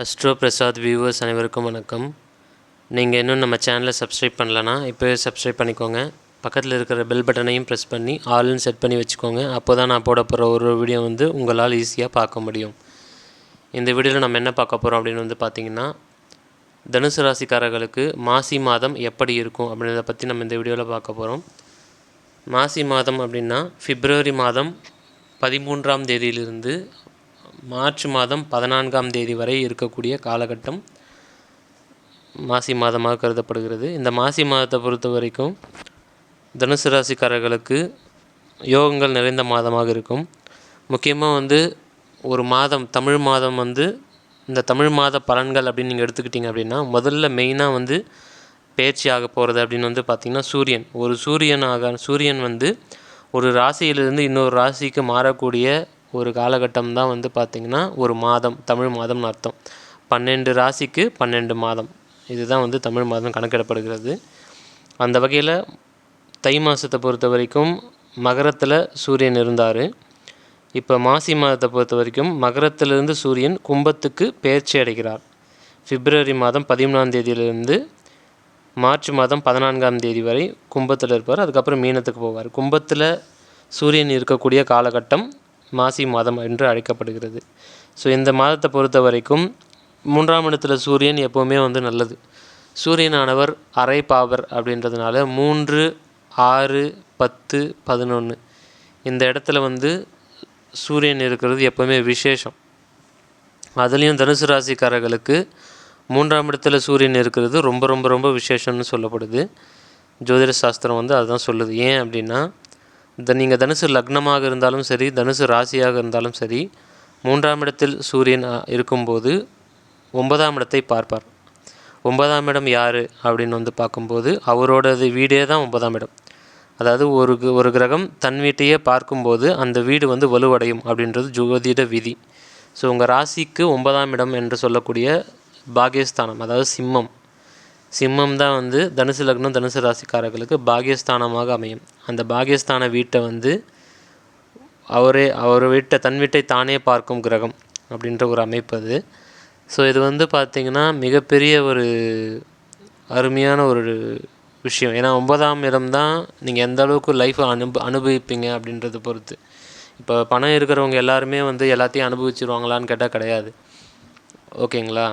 Astro Prasad viewers அனைவருக்கும் வணக்கம். நீங்கள் இன்னும் நம்ம சேனலை சப்ஸ்கிரைப் பண்ணலனா இப்போவே சப்ஸ்கிரைப் பண்ணிக்கோங்க. பக்கத்தில் இருக்கிற பெல் பட்டனையும் ப்ரெஸ் பண்ணி ஆல்னு செட் பண்ணி வச்சுக்கோங்க. அப்போ தான் நான் போட போகிற ஒரு வீடியோ வந்து உங்களால் ஈஸியாக பார்க்க முடியும். இந்த வீடியோவில் நம்ம என்ன பார்க்க போகிறோம் அப்படின்னு வந்து பார்த்திங்கன்னா தனுசு ராசிக்காரர்களுக்கு மாசி மாதம் எப்படி இருக்கும் அப்படின்றத பற்றி நம்ம இந்த வீடியோவில் பார்க்க போகிறோம் மாசி மாதம் அப்படின்னா பிப்ரவரி மாதம் பதிமூன்றாம் தேதியிலிருந்து மார்ச் மாதம் பதினான்காம் தேதி வரை இருக்கக்கூடிய காலகட்டம் மாசி மாதமாக கருதப்படுகிறது. இந்த மாசி மாதத்தை பொறுத்த வரைக்கும் தனுசு ராசிக்காரர்களுக்கு யோகங்கள் நிறைந்த மாதமாக இருக்கும். முக்கியமாக வந்து ஒரு மாதம் தமிழ் மாதம் வந்து இந்த தமிழ் மாத பலன்கள் அப்படின்னு நீங்கள் எடுத்துக்கிட்டிங்க அப்படின்னா முதல்ல மெயினாக வந்து பேச்சு ஆக போகிறது அப்படின்னு வந்து பார்த்திங்கன்னா சூரியன். ஒரு சூரியனாக சூரியன் வந்து ஒரு ராசியிலிருந்து இன்னொரு ராசிக்கு மாறக்கூடிய ஒரு காலகட்டம் தான் வந்து பார்த்திங்கன்னா ஒரு மாதம் தமிழ் மாதம்னு அர்த்தம். பன்னெண்டு ராசிக்கு பன்னெண்டு மாதம். இதுதான் வந்து தமிழ் மாதம் கணக்கிடப்படுகிறது. அந்த வகையில் தை மாதத்தை பொறுத்த வரைக்கும் மகரத்தில் சூரியன் இருந்தார். இப்போ மாசி மாதத்தை பொறுத்த வரைக்கும் மகரத்திலிருந்து சூரியன் கும்பத்துக்கு பேர்ச்சி அடைகிறார். பிப்ரவரி மாதம் பதிமூணாம் தேதியிலிருந்து மார்ச் மாதம் பதினான்காம் தேதி வரை கும்பத்தில் இருப்பார். அதுக்கப்புறம் மீனத்துக்கு போவார். கும்பத்தில் சூரியன் இருக்கக்கூடிய காலகட்டம் மாசி மாதம் என்று அழைக்கப்படுகிறது. ஸோ இந்த மாதத்தை பொறுத்த வரைக்கும் மூன்றாம் இடத்துல சூரியன் எப்போவுமே வந்து நல்லது. சூரியனானவர் அரை பாவர் அப்படின்றதுனால மூன்று ஆறு பத்து பதினொன்று இந்த இடத்துல வந்து சூரியன் இருக்கிறது எப்போவுமே விசேஷம். அதுலேயும் தனுசு ராசிக்காரர்களுக்கு மூன்றாம் இடத்துல சூரியன் இருக்கிறது ரொம்ப ரொம்ப ரொம்ப விசேஷம்னு சொல்லப்படுது. ஜோதிட சாஸ்திரம் வந்து அதுதான் சொல்லுது. ஏன் அப்படின்னா இந்த நீங்கள் தனுசு லக்னமாக இருந்தாலும் சரி தனுசு ராசியாக இருந்தாலும் சரி மூன்றாம் இடத்தில் சூரியன் இருக்கும்போது ஒன்பதாம் இடத்தை பார்ப்பார். ஒன்பதாம் இடம் யார் அப்படின்னு வந்து பார்க்கும்போது அவரோடது வீடே தான் ஒன்பதாம் இடம். அதாவது ஒரு ஒரு கிரகம் தன் வீட்டையே பார்க்கும்போது அந்த வீடு வந்து வலுவடையும் அப்படின்றது ஜோதிட விதி. ஸோ உங்கள் ராசிக்கு ஒன்பதாம் இடம் என்று சொல்லக்கூடிய பாகியஸ்தானம் அதாவது சிம்மம். சிம்மம் தான் வந்து தனுசு லக்னம் தனுசு ராசிக்காரர்களுக்கு பாகியஸ்தானமாக அமையும். அந்த பாகியஸ்தான வீட்டை வந்து அவரே அவர் வீட்டை தன் வீட்டை தானே பார்க்கும் கிரகம் அப்படின்ற ஒரு அமைப்பு அது. ஸோ இது வந்து பார்த்திங்கன்னா மிகப்பெரிய ஒரு அருமையான ஒரு விஷயம். ஏன்னா ஒன்பதாம் இடம் தான் நீங்கள் எந்த அளவுக்கு லைஃப்பை அனுப அனுபவிப்பீங்க அப்படின்றத பொறுத்து. இப்போ பணம் இருக்கிறவங்க எல்லாருமே வந்து எல்லாத்தையும் அனுபவிச்சிருவாங்களான்னு கேட்டால் கிடையாது. ஓகேங்களா?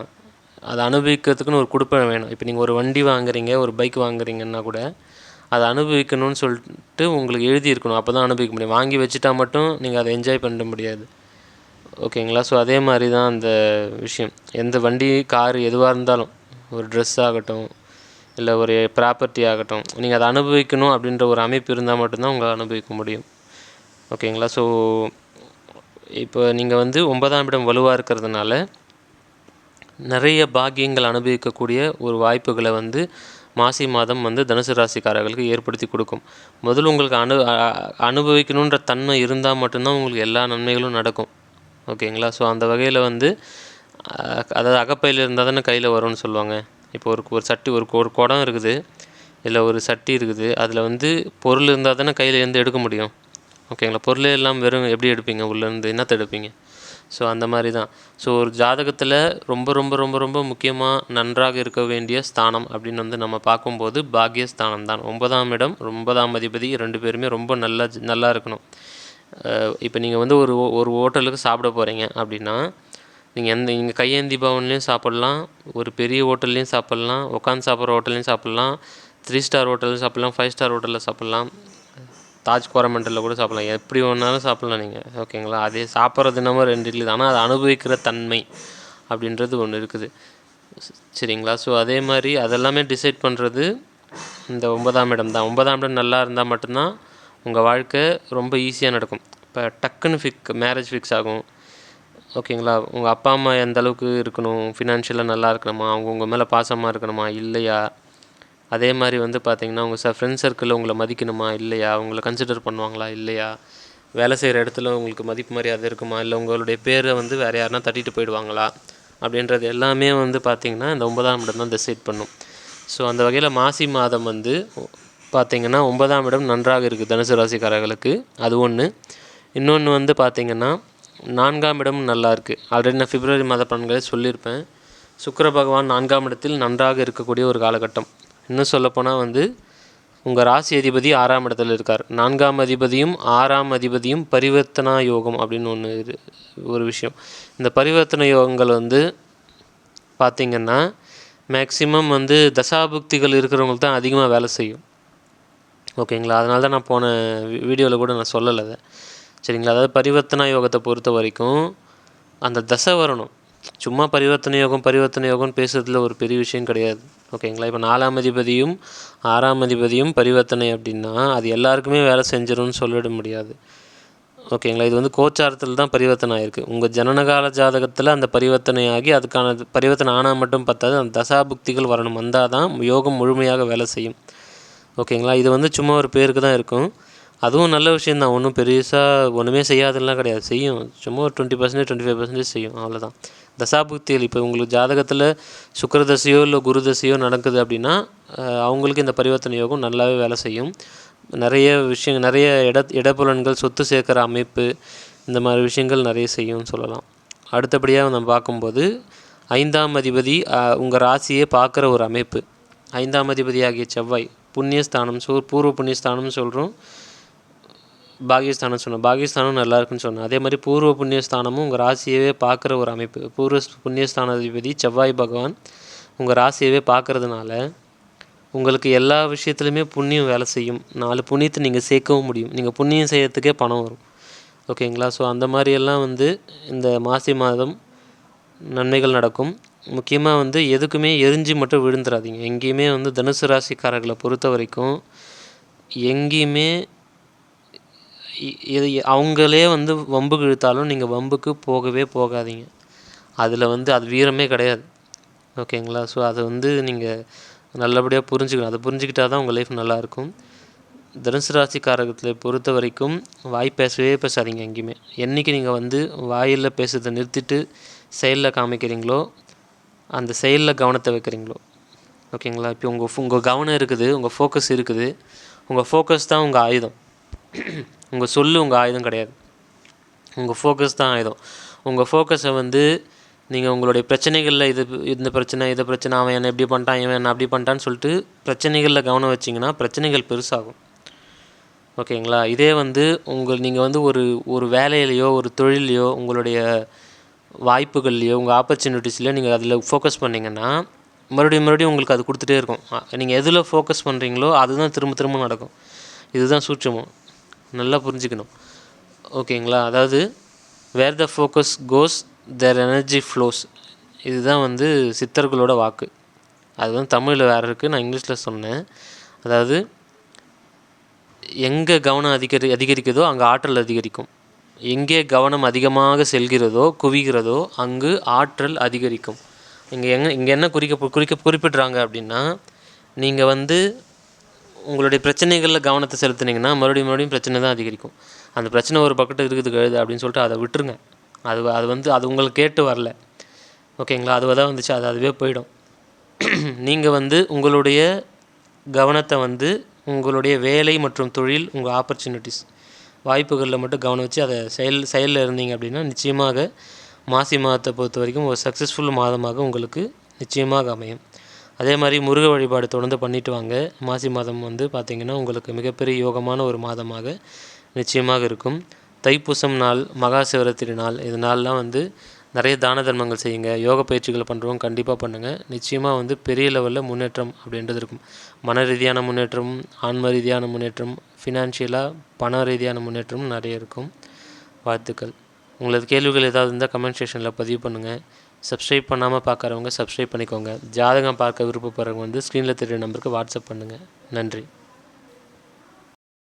அதை அனுபவிக்கிறதுக்குன்னு ஒரு குடுப்பனை வேணும். இப்போ நீங்கள் ஒரு வண்டி வாங்குறீங்க ஒரு பைக் வாங்குறீங்கன்னா கூட அதை அனுபவிக்கணும்னு சொல்லிட்டு உங்களுக்கு எழுதியிருக்கணும். அப்போ தான் அனுபவிக்க முடியும். வாங்கி வச்சுட்டா மட்டும் நீங்கள் அதை என்ஜாய் பண்ண முடியாது. ஓகேங்களா? ஸோ அதே மாதிரி தான் அந்த விஷயம். எந்த வண்டி கார் எதுவாக இருந்தாலும் ஒரு ட்ரெஸ் ஆகட்டும் இல்லை ஒரு ப்ராப்பர்ட்டி ஆகட்டும் நீங்கள் அதை அனுபவிக்கணும் அப்படின்ற ஒரு அமைப்பு இருந்தால் மட்டும்தான் உங்களால் அனுபவிக்க முடியும். ஓகேங்களா? ஸோ இப்போ நீங்கள் வந்து ஒன்பதாம் இடம் வலுவாக இருக்கிறதுனால நிறைய பாக்கியங்கள் அனுபவிக்கக்கூடிய ஒரு வாய்ப்புகளை வந்து மாசி மாதம் வந்து தனுசு ராசிக்காரர்களுக்கு ஏற்படுத்தி கொடுக்கும். முதல்ல உங்களுக்கு அனு அனுபவிக்கணுன்ற தன்மை இருந்தால் மட்டும்தான் உங்களுக்கு எல்லா நன்மைகளும் நடக்கும். ஓகேங்களா? ஸோ அந்த வகையில் வந்து அதாவது அகப்பையில் இருந்தால் தானே கையில் வரும்னு சொல்லுவாங்க. இப்போ ஒரு ஒரு சட்டி ஒரு ஒரு குடம் இருக்குது. இல்லை ஒரு சட்டி இருக்குது. அதில் வந்து பொருள் இருந்தால் தானே கையில் இருந்து எடுக்க முடியும். ஓகேங்களா? பொருளே எல்லாம் வெறும் எப்படி எடுப்பீங்க? உள்ளேருந்து என்னத்தை எடுப்பீங்க? ஸோ அந்த மாதிரி தான் ஸோ ஒரு ஜாதகத்தில் ரொம்ப ரொம்ப ரொம்ப ரொம்ப முக்கியமாக நன்றாக இருக்க வேண்டிய ஸ்தானம் அப்படின்னு வந்து நம்ம பார்க்கும்போது பாக்யஸ்தானம் தான். ஒன்பதாம் இடம் ஒன்பதாம் அதிபதி ரெண்டு பேருமே ரொம்ப நல்லா நல்லா இருக்கணும். இப்போ நீங்கள் வந்து ஒரு ஒரு ஹோட்டலுக்கு சாப்பிட போகிறீங்க அப்படின்னா நீங்கள் எந்த நீங்கள் கையேந்தி பவன்லேயும் சாப்பிட்லாம் ஒரு பெரிய ஹோட்டல்லையும் சாப்பிட்லாம் உட்காந்து சாப்பிட்ற ஹோட்டல்லையும் சாப்பிட்லாம் த்ரீ ஸ்டார் ஹோட்டல்லையும் சாப்பிட்லாம் ஃபைவ் ஸ்டார் ஹோட்டலில் சாப்பிட்லாம் தாஜ் கோரமண்டலில் கூட சாப்பிட்லாம். எப்படி வேணாலும் சாப்பிட்லாம் நீங்கள் ஓகேங்களா? அதே சாப்பிட்றது நம்ம ரெண்டு இட்லி தான்? ஆனால் அதை அனுபவிக்கிற தன்மை அப்படின்றது ஒன்று இருக்குது. சரிங்களா? ஸோ அதே மாதிரி அதெல்லாமே டிசைட் பண்ணுறது இந்த ஒன்பதாம் இடம் தான். ஒன்பதாம் இடம் நல்லா இருந்தால் மட்டும்தான் உங்கள் வாழ்க்கை ரொம்ப ஈஸியாக நடக்கும். இப்போ டக்குன்னு ஃபிக் மேரேஜ் ஃபிக்ஸ் ஆகும். ஓகேங்களா? உங்கள் அப்பா அம்மா எந்த அளவுக்கு இருக்கணும்? ஃபினான்ஷியலாக நல்லா இருக்கணுமா? அவங்க உங்கள் மேலே பாசமாக இருக்கணுமா? இல்லையா? அதே மாதிரி வந்து பார்த்தீங்கன்னா உங்கள் ச ஃப்ரெண்ட்ஸ் சர்க்கிளில் உங்களை மதிக்கணுமா? இல்லையா? உங்களை கன்சிடர் பண்ணுவாங்களா? இல்லையா? வேலை செய்கிற இடத்துல உங்களுக்கு மதிப்பு மரியாதை இருக்குமா? இல்லை உங்களுடைய பேரை வந்து வேறு யாருனா தட்டிட்டு போயிடுவாங்களா? அப்படின்றது எல்லாமே வந்து பார்த்திங்கன்னா இந்த ஒன்பதாம் இடம் தான் டிசைட் பண்ணும். ஸோ அந்த வகையில் மாசி மாதம் வந்து பார்த்திங்கன்னா ஒன்பதாம் இடம் நன்றாக இருக்குது தனுசு ராசிக்காரர்களுக்கு. அது ஒன்று இன்னொன்று வந்து பார்த்திங்கன்னா நான்காம் இடமும் நல்லா இருக்குது ஆல்ரெடி நான் பிப்ரவரி மாத பலன்களை சொல்லியிருப்பேன். சுக்கர பகவான் நான்காம் இடத்தில் நன்றாக இருக்கக்கூடிய ஒரு காலகட்டம். இன்னும் சொல்லப்போனால் வந்து உங்கள் ராசி அதிபதி ஆறாம் இடத்துல இருக்கார். நான்காம் அதிபதியும் ஆறாம் அதிபதியும் பரிவர்த்தனா யோகம் அப்படின்னு ஒன்று ஒரு விஷயம். இந்த பரிவர்த்தனை யோகங்கள் வந்து பார்த்திங்கன்னா மேக்சிமம் வந்து தசாபுக்திகள் இருக்கிறவங்களுக்கு தான் அதிகமாக வேலை செய்யும். ஓகேங்களா? அதனால தான் நான் போன வீடியோவில் கூட நான் சொல்லலை அதை. சரிங்களா? அதாவது பரிவர்த்தனா யோகத்தை பொறுத்த வரைக்கும் அந்த தசை வரணும். சும்மா பரிவர்த்தனை யோகம் பரிவர்த்தனை யோகம்னு பேசுகிறதுல ஒரு பெரிய விஷயம் கிடையாது. ஓகேங்களா இப்போ நாலாம் அதிபதியும் ஆறாம் அதிபதியும் பரிவர்த்தனை அப்படின்னா அது எல்லாருக்குமே வேலை செஞ்சிடும்னு சொல்லிட முடியாது. ஓகேங்களா இது வந்து கோச்சாரத்தில் தான் பரிவர்த்தனை ஆகிருக்கு உங்கள் ஜனனகால ஜாதகத்தில் அந்த பரிவர்த்தனை ஆகி அதுக்கான பரிவர்த்தனை ஆனால் மட்டும் பத்தாது அந்த தசாபுக்திகள் வரணும். வந்தால் தான் யோகம் முழுமையாக வேலை செய்யும். ஓகேங்களா இது வந்து சும்மா ஒரு பேருக்கு தான் இருக்கும். அதுவும் நல்ல விஷயந்தான் ஒன்றும் பெருசாக ஒன்றுமே செய்யாதெல்லாம் கிடையாது. செய்யும். சும்மா ஒரு twenty percentage twenty five percentage செய்யும். அவ்வளோதான் தசாபுக்தியில் இப்போ உங்களுக்கு ஜாதகத்தில் சுக்கரதசையோ இல்லை குரு தசையோ நடக்குது அப்படின்னா அவங்களுக்கு இந்த பரிவர்த்தனை யோகம் நல்லாவே வேலை செய்யும். நிறைய விஷயங்கள் நிறைய இட இடப்புலன்கள் சொத்து சேர்க்குற அமைப்பு இந்த மாதிரி விஷயங்கள் நிறைய செய்யும்னு சொல்லலாம். அடுத்தபடியாக நம்ம பார்க்கும்போது ஐந்தாம் அதிபதி உங்கள் ராசியை பார்க்குற ஒரு அமைப்பு. ஐந்தாம் அதிபதி ஆகிய செவ்வாய் புண்ணியஸ்தானம் சூ பூர்வ புண்ணியஸ்தானம்னு சொல்கிறோம் பாகியஸ்தானம் சொன்னோம். பாகியஸ்தானம் நல்லா இருக்குன்னு சொன்னேன் அதே மாதிரி பூர்வ புண்ணியஸ்தானமும் உங்கள் ராசியவே பார்க்குற ஒரு அமைப்பு. பூர்வ புண்ணியஸ்தானாதிபதி செவ்வாய் பகவான் உங்கள் ராசியவே பார்க்கறதுனால உங்களுக்கு எல்லா விஷயத்துலையுமே புண்ணியம் வேலை செய்யும். நாலு புண்ணியத்தை நீங்கள் சேர்க்கவும் முடியும். நீங்கள் புண்ணியம் செய்யறதுக்கே பணம் வரும். ஓகேங்களா? ஸோ அந்த மாதிரியெல்லாம் வந்து இந்த மாசி மாதம் நன்மைகள் நடக்கும். முக்கியமாக வந்து எதுக்குமே எரிஞ்சு மட்டும் விழுந்துடாதீங்க எங்கேயுமே வந்து தனுசு ராசிக்காரர்களை பொறுத்த வரைக்கும் எங்கேயுமே இது அவங்களே வந்து வம்புக்கு இழுத்தாலும் நீங்கள் வம்புக்கு போகவே போகாதீங்க. அதில் வந்து அது வீரமே கிடையாது. ஓகேங்களா ஸோ அதை வந்து நீங்கள் நல்லபடியாக புரிஞ்சுக்கணும். அதை புரிஞ்சுக்கிட்டா தான் உங்கள் லைஃப் நல்லாயிருக்கும். தனுசு காரகத்தில் பொறுத்த வரைக்கும் வாய் பேசவே பேசாதீங்க எங்கேயுமே. என்றைக்கு நீங்கள் வந்து வாயில் பேசுறதை நிறுத்திட்டு செயலில் காமிக்கிறீங்களோ அந்த செயலில் கவனத்தை வைக்கிறீங்களோ. ஓகேங்களா இப்போ உங்கள் உங்கள் கவனம் இருக்குது உங்கள் ஃபோக்கஸ் இருக்குது. உங்கள் ஃபோக்கஸ் தான் உங்கள் ஆயுதம். உங்கள் சொல்லு உங்கள் ஆயுதம் கிடையாது. உங்கள் ஃபோக்கஸ் தான் ஆயுதம். உங்கள் ஃபோக்கஸை வந்து நீங்கள் உங்களுடைய பிரச்சனைகளில் இது இந்த பிரச்சனை இது பிரச்சனை அவன் என்ன இப்படி பண்ணிட்டான் இவன் என்ன அப்படி பண்ணிட்டான்னு சொல்லிட்டு பிரச்சனைகளில் கவனம் வச்சிங்கன்னா பிரச்சனைகள் பெருசாகும். ஓகேங்களா? இதே வந்து உங்கள் நீங்கள் வந்து ஒரு ஒரு வேலையிலையோ ஒரு தொழிலையோ உங்களுடைய வாய்ப்புகள்லையோ உங்கள் ஆப்பர்ச்சுனிட்டிஸ்லையோ நீங்கள் அதில் ஃபோக்கஸ் பண்ணிங்கன்னா மறுபடியும் மறுபடியும் உங்களுக்கு அது கொடுத்துட்டே இருக்கும். நீங்கள் எதில் ஃபோக்கஸ் பண்ணுறீங்களோ அதுதான் திரும்ப திரும்ப நடக்கும். இதுதான் சூட்சமம். நல்லா புரிஞ்சுக்கணும். ஓகேங்களா? அதாவது where the focus goes there energy flows இதுதான் வந்து சித்தர்களோட வாக்கு. அது வந்து தமிழில் வேறு இருக்குது நான் இங்கிலீஷில் சொன்னேன். அதாவது எங்கே கவனம் அதிகரி அதிகரிக்குதோ அங்கே ஆற்றல் அதிகரிக்கும். எங்கே கவனம் அதிகமாக செல்கிறதோ குவிகிறதோ அங்கு ஆற்றல் அதிகரிக்கும். இங்கே எங்கே இங்கே என்ன குறிக்க குறிக்க குறிப்பிடுறாங்க அப்படின்னா நீங்கள் வந்து உங்களுடைய பிரச்சனைகளில் கவனத்தை செலுத்துனீங்கன்னா மறுபடியும் மறுபடியும் பிரச்சனை தான் அதிகரிக்கும். அந்த பிரச்சனை ஒரு பக்கத்து இருக்குது கழுது அப்படின்னு சொல்லிட்டு அதை விட்டுருங்க. அது அது வந்து அது உங்களுக்கு கேட்டு வரல. ஓகேங்களா? அதுவாக தான் வந்துச்சு. அது அதுவே போயிடும். நீங்கள் வந்து உங்களுடைய கவனத்தை வந்து உங்களுடைய வேலை மற்றும் தொழில் உங்கள் ஆப்பர்ச்சுனிட்டிஸ் வாய்ப்புகளில் மட்டும் கவனம் வச்சு அதை செயல் செயலில் இருந்தீங்க அப்படின்னா நிச்சயமாக மாசி மாதத்தை பொறுத்த வரைக்கும் ஒரு சக்ஸஸ்ஃபுல் மாதமாக உங்களுக்கு நிச்சயமாக அமையும். அதே மாதிரி முருக வழிபாடு தொடர்ந்து பண்ணிட்டு வாங்க. மாசி மாதம் வந்து பார்த்திங்கன்னா உங்களுக்கு மிகப்பெரிய யோகமான ஒரு மாதமாக நிச்சயமாக இருக்கும். தைப்பூசம் நாள் மகா சிவராத்திரி நாள் இது நாள்லாம் வந்து நிறைய தான தர்மங்கள் செய்யுங்க. யோக பயிற்சிகள் பண்ணுறவங்க கண்டிப்பாக பண்ணுங்கள் நிச்சயமாக வந்து பெரிய லெவலில் முன்னேற்றம் அப்படின்றது இருக்கும். மன ரீதியான முன்னேற்றம் ஆன்ம ரீதியான முன்னேற்றம் ஃபினான்ஷியலாக பண ரீதியான முன்னேற்றம் நிறைய இருக்கும். வாழ்த்துக்கள். உங்களது கேள்விகள் ஏதாவது இருந்தால் கமெண்ட் செக்ஷனில் பதிவு பண்ணுங்கள் சப்ஸ்கிரைப் பண்ணாமல் பார்க்குறவங்க சப்ஸ்கிரைப் பண்ணிக்கோங்க. ஜாதகம் பார்க்க விருப்பப்படுறவங்க வந்து ஸ்க்ரீனில் தெரிய நம்பருக்கு வாட்ஸ்அப் பண்ணுங்கள் நன்றி.